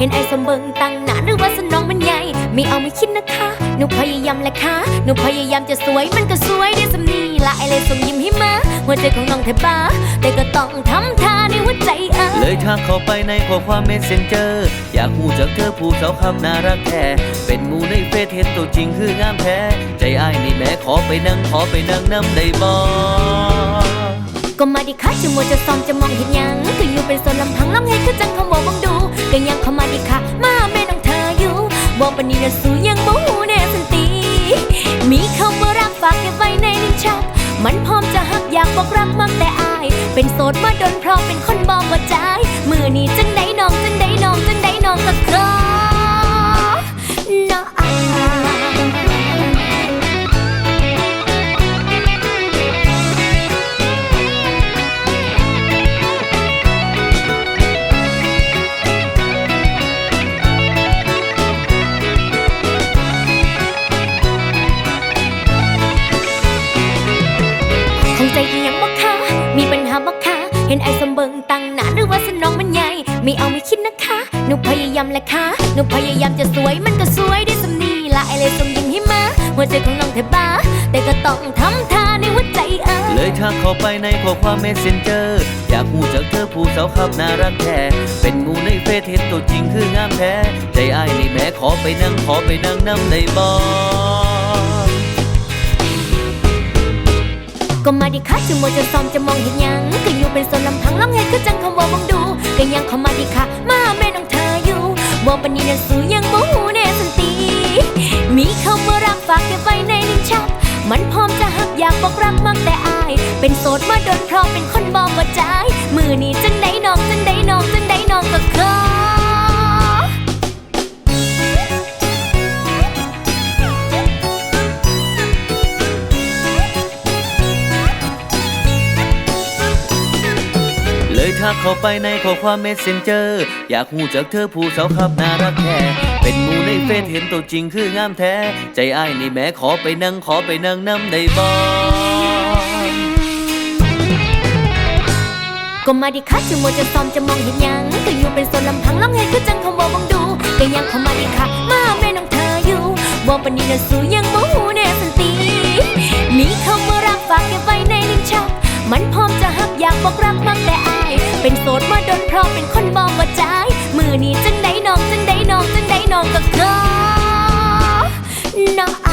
เห็นไอ้สมเบิงตั้งหนาหรือว่าสนองมันใหญ่ ไม่เอาไม่คิดนะคะ หนูพยายามแหละค่ะ หนูพยายามจะสวยมันก็สวยได้สำนีละไอ้เลยส่งยิ้มให้มา หัวใจของน้องแทบบ้า แต่ก็ต้องทำท่าในหัวใจเออเลยทักเข้าไปในข้อความเมสเซนเจอร์ อยากหูจากเธอผู้สาวคำน่ารักแท้เป็นมูในเฟซเห็นตัวจริงคืองามแท้ ใจอ้ายนี่แม่ขอไปนั่งขอไปนั่งน้ำได้บ่ ก็มาดิค่ะจะมัวจะซ้อมจะมองเห็นยังก็อยู่เป็นโซนลำพังร้องให้คือจังเขาบอกบังดูก็ยังเข้ามาดิค่ะมาแม่น้องเธออยู่บอกปนีนะสูยังบูแน่สันตีมีคำว่ารักฝากเก็บไว้ในลิ้นชัก มันพร้อมจะหักอยากบอกรักมากแต่อาย เป็นโสดมาโดนเพราะเป็นคนบอกว่าใจมือนี้จังได้น้องจัง เห็นไอ้สมเบิงตั้งหนาหรือว่าสนองมันใหญ่ ไม่เอาไม่คิดนะคะ หนูพยายามแหละค่ะ หนูพยายามจะสวยมันก็สวยได้สำนีละไอ้เลยส่งยิ้มให้มาหัวใจของน้องแทบบ้า แต่ก็ต้องทำท่าในหัวใจเออเลยทักเข้าไปในข้อความเมสเซนเจอร์ อยากหูจากเธอผู้สาวคำน่ารักแท้เป็นมูในเฟซเห็นตัวจริงคืองามแท้ใจอ้ายนี่แม่ขอไปนั่งขอไปนั่งน้ำได้บ่ ก็มาดิค่ะจะมัวจะซ้อมจะมองเห็นยัง ก็อยู่เป็นโซนลำพังร้องให้คือจังคำว่าบังดู ก็ยังเข้ามาดิค่ะ มาแม่น้องเธออยู่บอกปานนี้นะสูยังบ่หูแน่สันติมีคำว่ารักฝากเก็บไว้ในลิ้นชัก มันพร้อมจะหักอยากบอกรักมากแต่อาย เป็นโสดมาโดนเพราะเป็นคนบอกว่าใจายมือนี้จังได้น้องจังได้น้องจังได้น้องก็ขอเลย ทักเข้าไปในข้อความเมสเซนเจอร์อยากหูจากเธอผู้สาวครับน่ารักแท้เป็นมูในเฟซเห็นตัวจริงคืองามแท้ ใจอ้ายนี่แม่ขอไปนั่งขอไปนั่งน้ำได้บ่ก็มาดิค่ะจะมัวจะซ้อมจะมองเห็นยังก็อยู่เป็นโซนลำพังร้องให้คือจังคำว่าบังดูก็ยังเข้ามาดิค่ะมาแม่น้องเธออยู่บอกปนนี้นะสู้ยังบ่หูแน่สันติมีคำว่ารักฝากเก็บไว้ในลิ้นชักมันพร้อมจะหักอยากบอกรัก เป็นโสดมาโดนพรอเป็นคนบอกว่าใจมือนี้จังได้น้องจังได้น้องจังได้น้องก็ขอน้อง